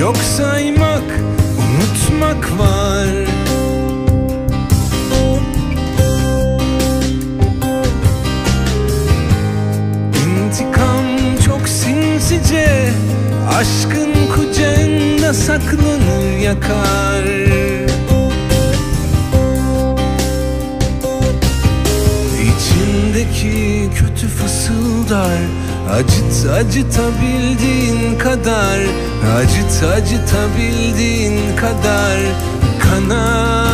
Yok saymak, unutmak var. İntikam çok sinsice Aşkın kucağında saklanır yakar acıtabildiğin kadar Acıt acıtabildiğin kadar Kanar.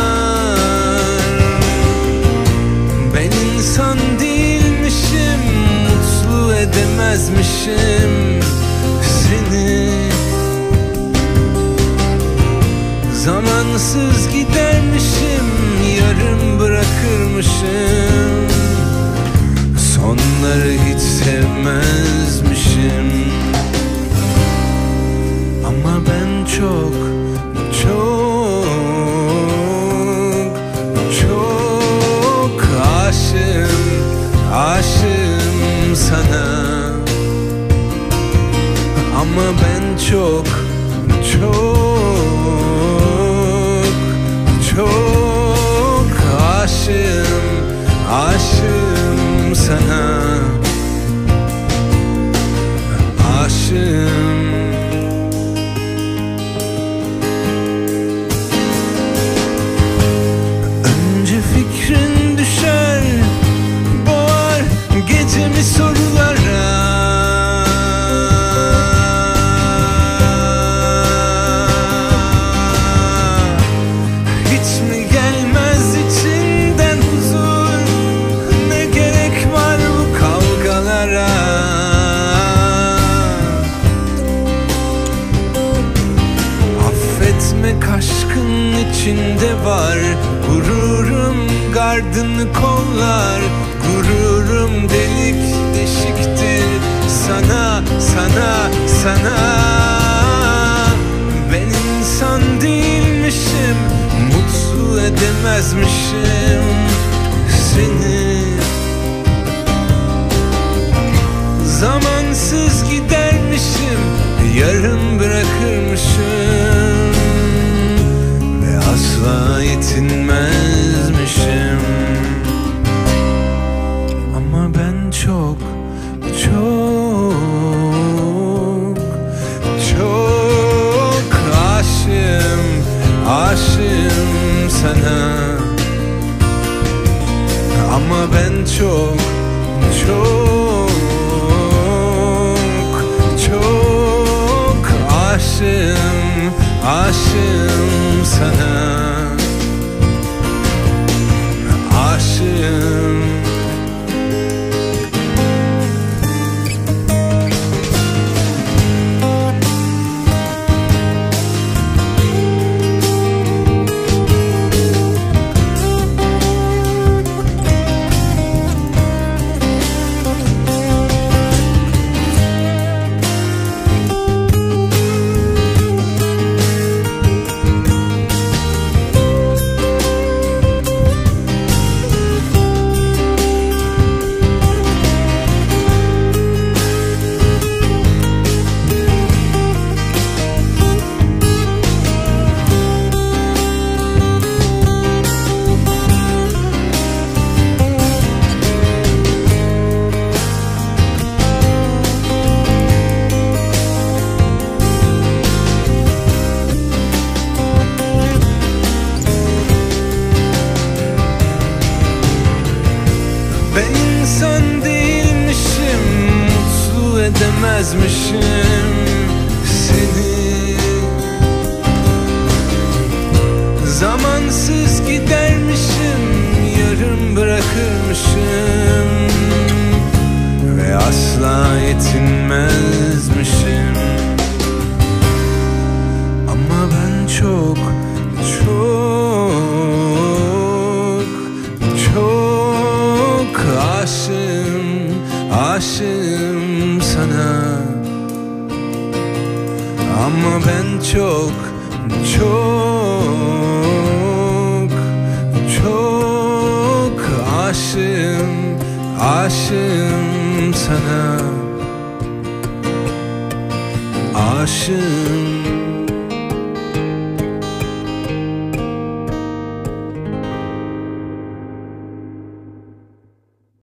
Ben insan değilmişim Mutlu edemezmişim Seni. Zamansız gidermişim Yarım bırakırmışım Sonları hiç sevmezmişim. Ama ben çok çok çok aşığım Aşığım sana. Ama ben çok çok çok aşığım Aşığım sana içinde var. Gururum gardını kollar. Gururum delik deşiktir. Sana, sana, sana. Ben insan değilmişim. Mutlu edemezmişim Seni. Zamansız gidermişim. Yarım yetinmezmişim. Ama ben çok çok çok aşığım Aşığım sana. Ama ben çok çok çok aşığım Aşığım sana edemezmişim Seni. Zamansız gidermişim Yarım bırakırmışım Ve asla yetinmezmişim. Ama ben çok çok çok aşığım Aşığım sana. Ama ben çok çok çok aşığım Aşığım sana. Aşığım